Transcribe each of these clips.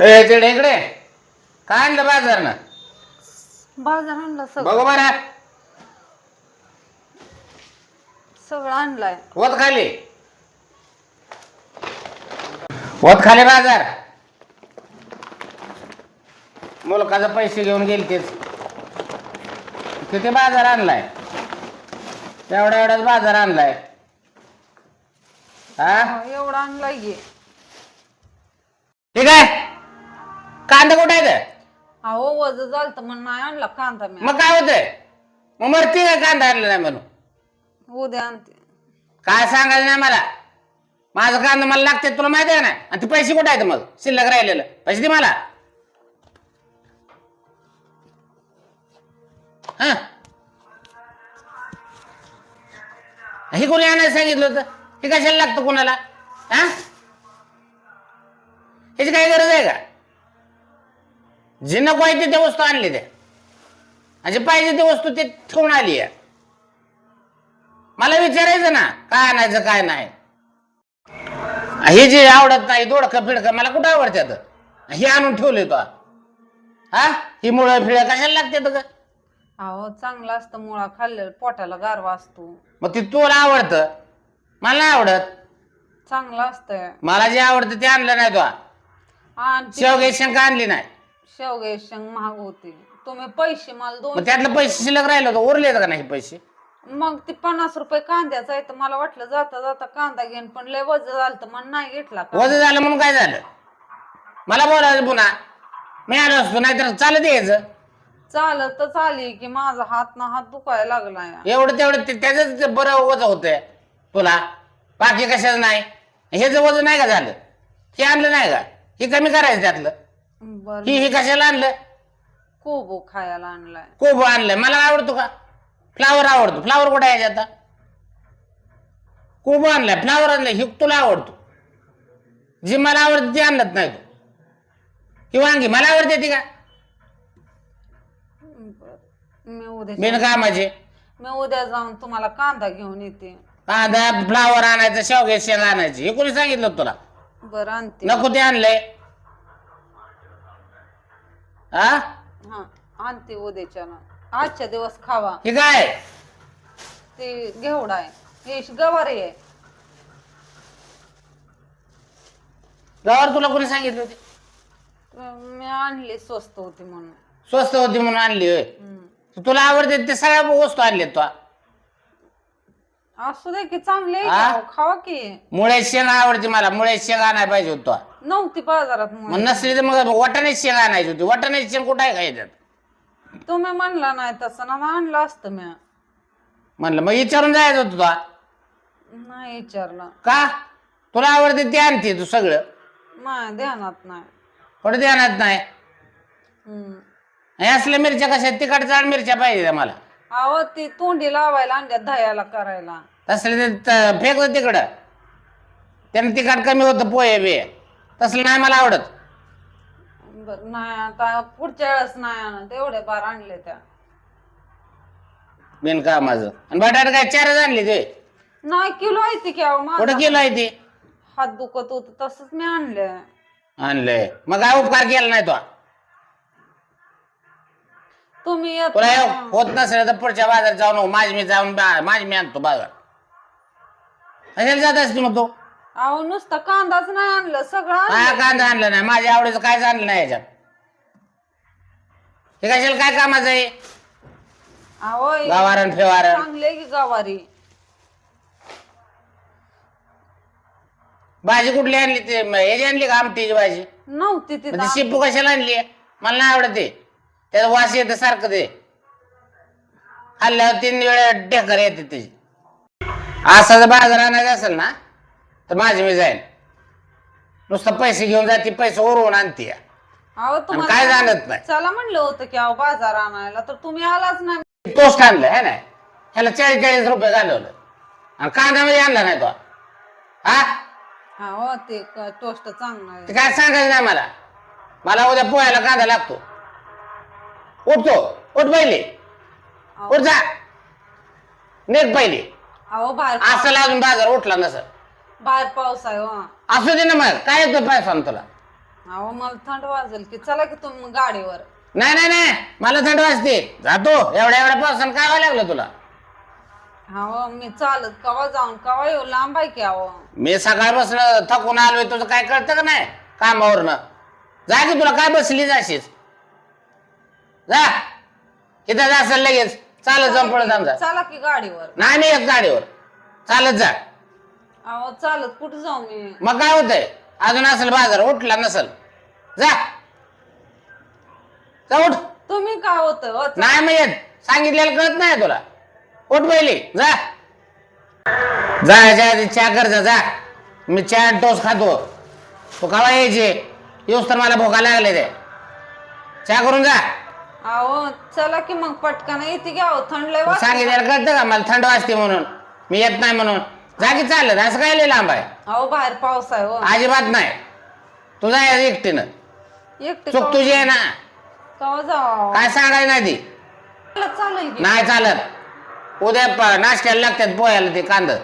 ए तिकडे इकडे. काय आणलं बाजार ना बाजार आणला सगळं. बघू बरं. सगळं आणलाय. वत खाली. वत खाली बाजार. मुलकाचा पैसे घेऊन गेले तेच किती बाजार आणलाय? एवढा एवढाच बाजार आणलाय. हा हा, एवढं आणलाय गे ठीक आहे. कांदा कुठे आहे ते? अहो वज झालत म्हणून नाही आणला कांदा मी. मग काय होतंय? मग मरती काय कांदा आणला नाही म्हणून? उद्या आणते. काय सांगायचं नाही मला? माझं कांदा मला लागते तुला माहिती आहे ना आणि ते पैसे कुठे आहेत मग? शिल्लक राहिलेलं. पैसे दे मला. हा? हे कोणी आणायला सांगितलं होतं? हे कशाला लागतं कोणाला? हा? जे नको आहे ते त्या वस्तू आणली त्या आणि जे पाहिजे ते वस्तू ते ठेवून आली आहे. मला विचारायचं ना काय आणायचं काय नाही. हे जे आवडत नाही दोडकं फिडकं मला कुठं आवडतात? हे आणून ठेवले तो. हा? ही मुळं फिळ कशाला लागते ग? अहो चांगलं असतं मुळा खाल्लेलं पोटाला गारवा असतो. मग ती तुला आवडतं? मला नाही आवडत. चांगलं असतंय. मला जे आवडतं ते आणलं नाही तो. आणि ती शेवगे शंका आणली नाही. शेवगे शेंग महाग होते. तुम्ही पैसे मला मग दोन त्यातलं पैसे शिल्लक राहिलं होतं उरले का नाही पैसे? मग ते पन्नास रुपये कांद्याचा आहे तर मला वाटलं जाता जाता कांदा घेईन पण लय वज झालं तर मग नाही घेतला का वजन झालं म्हणून काय झालं? मला बोलायचं पुन्हा. मी आलो असतो नाहीतर चालत यायचं. चालतच आली की माझा हात ना हात दुखायला लागलाय एवढं तेवढं ते- त्याचंच ते बरं वजन होतंय तुला. बाकी कशाचं नाही? हे जर वजन नाही का झालं? हे आणलं नाही का? हे कमी करायचं त्यातलं. बर ही हे कशाला आणलं? कोबो खायला आणलाय. कोबो आणलंय मला आवडतो का? फ्लावर आवडतो. फ्लावर कुठे आहे आता? कोबो आणलाय. फ्लावर आणलाय. हे तुला आवडतो. जी मला आवडते ती आणलंच नाही तू. ही वांगी मला आवडते ती का? मी उद्या बिनकामाची मी उद्या जाऊन तुम्हाला कांदा घेऊन येते. कांदा फ्लावर आणायचं शेवगे शेंग आणायची. हे कोणी सांगितलं तुला? बर आणते. नको ते आणलंय. हा? हा आणते उद्याच्या आजच्या दिवस खावा. हे काय? ते घेवडा आहे. हे गवारी आहे. गावावर तुला कोणी सांगितलं होते? तर मी आणली स्वस्त होती म्हणून. स्वस्त होती म्हणून आणली होय? हम्म. तुला आवडते ते सगळ्या वस्तू आणल्यात तो. असू दे की चांगले हा? खावा की. मुळे शेंग आवडते मला. मुळे शेंग आणायला पाहिजे होतो नव्हती बाजारात मग नसली तर मग वाटाण्याची शेंग आणायची होती. वाटाण्याची शेंग कुठं आहे का याच्यात तुम्ही म्हणला नाही तसं ना मग आणलं असतं मी. म्हणलं मग विचारून जायचं होतं तुला. नाही विचारलं. का? तुला आवडते ते आणते तू सगळं. नाही ध्यानात नाही. थोडं ध्यानात नाही? हम्म. हे असल्या मिरच्या कशा आहेत? तिखट जाड मिरच्या पाहिजे मला. अहो ती तोंडी लावायला आणल्या दह्याला करायला. तसले ते त- फेकलं तिकडं. त्यानं तिखट कमी होतं पोहे बे तसलं नाही मला आवडत. बर नाही आता पुढच्या वेळेस नाही आणत. एवढे बार आणले त्या. बिनकामाचं आणि बटाटे काय चारच आणली ते. नाही किलो आहे ती की अहो माझा. कुठं केलं आहे ते? हात दुखत होत तसंच मी आणले. आणलंय मग काय उपकार केला नाही तो? तुम्ही येत तुला हे नाही. होत नसेल तर पुढच्या बाजारात जाऊन. माझी मी जाऊन बा- माझी मी आणतो बाजार. कशाला जात असते मग तू? अहो नुसतं कांदाच नाही आणलं सगळं. काय कांदा आणलं नाही? माझ्या आवडीचं कायच आणलं नाही याच्यात. हे कशाला काय कामाचं आहे? अहो हे गावारण फेवारण. चांगले की गवारी? भाजी कुठली आणली ते? म- याची आणली का आमटीची भाजी? नव्हती मग ती तिथं शेपू कशाला आणली? मला नाही आवडत ते त्याचा वास येतं सारखं ते. खाल्ल्यावर तीन वेळा ढेकर येते त्याची. असा जर बाजार आणायचा असेल ना? तर माझी मी जाईन. नुसतं पैसे घेऊन जाते पैसे ओरवून आणते अहो काय जाणत नाही. चला म्हणलं होतं की अहो बाजार आणायला तर तुम्ही आलाच नाही. टोस्ट आणलं है ना? ह्याला चाळीस चाळीस रुपये घालवलं. आणि कांद्यामध्ये आणला नाही तो. हा? अहो ते टोस्ट चांगलं आहे. ते काय सांगायचं नाही मला? मला उद्या पोहायला कांदा लागतो. उठतो उठ पहिले. अहो, उठ जा. नेट पहिले. अहो बाहेर असं अजून बाजार उठला नसं बाहेर पाऊस आहे हो. असू दे ना मग. काय येतो पैसा तुला. अहो मला थंड वाजेल की. चला की तुम्ही गाडीवर. नाही नाही नाही. मला थंड वाजते. जातो. एवढ्या एवढ्या पावसानं काय व्हायला लागलं तुला? अहो मी चालत कवा जाऊन कवा येऊ? लांब आहे की अहो? मी सकाळपासून थकून आलोय. तुझं काय कळतं का नाही? कामावरनं. जा की तुला. काय बसली जाशीस? जा. इथं जा असेल लगेच. चालत जाऊन पडत आमचा. चला की गाडीवर. नाही मी एक गाडीवर. चालत जा. अहो चालत कुठं जाऊ मी? मग काय होतंय? अजून असेल बाजार उठला नसल. जा. जा उठ. तुम्ही काय होत? नाही मग येत सांगितलेलं कळत नाही तुला. उठ पहिली. जा. जायच्या आधी चहा कर जा जा. मी चहा आणि टोस्ट खातो. तू कवा यायचे येऊस तर मला भोका लागले ते. चहा करून जा. अहो चला की मग पटकन. येते घ्या अहो, थंड लय वाजते. सांगितलेलं कळतं का? मला थंड वाजते म्हणून. मी येत नाही म्हणून. जा की चाललं असं काय लय लांब आहे? अहो बाहेर पाऊस आहे हो. अजिबात नाही. तू जा एकटीनं. एकटे चूक तुझी आहे ना? कवा जाऊ काय सांगायचं नाही ती? की. नाही चालत. उद्या प- नाश्त्याला लागतात पोह्याला ते कांदा.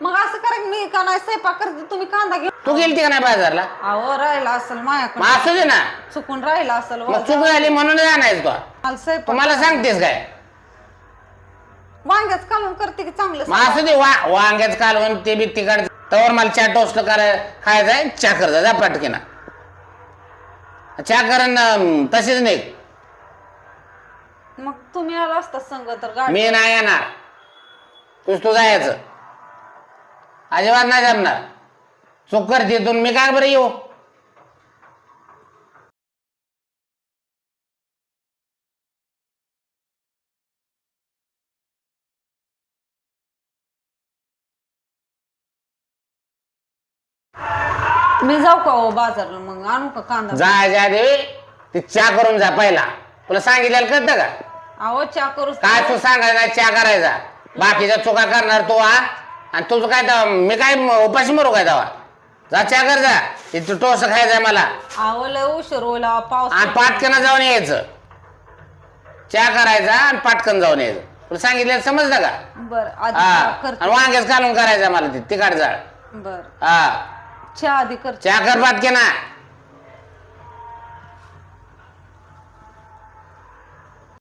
मग असं करा की मी का नाही स्वयंपाक करते तुम्ही कांदा घेऊन तू गेलती का नाही बाजारला? अहो राहिला असेल मग माझ्याकडे असू दे ना. चुकून राहिला असेल मग चूक झाली म्हणून तू मला स्वयंपाक तुम्हाला सांगतेस काय? वांग्याच कालून करते की चांगलं मग असू दे वा वांग्याच कालवण ते बी तिकड तवर मला चहा टोस्ट कराय खायचा आहे चहा कर जा पटकीना. चहा कर न तशीच नाही. मग तुम्ही आला असता संग तर गाडी. मी नाही येणार. तूच तू जायचं. अजिबात नाही जमणार. चूक करते तू मी काय बरं येऊ? मी जाऊ का हो बाजारला मग? आणू का कांदा? जायच्या आधी ती चहा करून जा पहिला. तुला सांगितलेलं कळतं का? अहो चा करू काय तू सांगायचा नाही चहा करायचा. बाकीच्या चुका करणार तू हा? आणि तुझं काय तेव्हा मी काय म- उपाशी मरू काय तेव्हा जा चहा कर जा. तू टोस खायचा मला. अहो लय उशीर होईल अहो, पाऊस आणि पाटकन जाऊन यायचं. चहा करायचा आणि पाटकन जाऊन यायचं. तुला सांगितलं समजलं का? बर हा. आणि करते कालून करायचा मला ते तिकाड जाळ. बर. हा. चहा आधी कर. चहा कर पाटके ना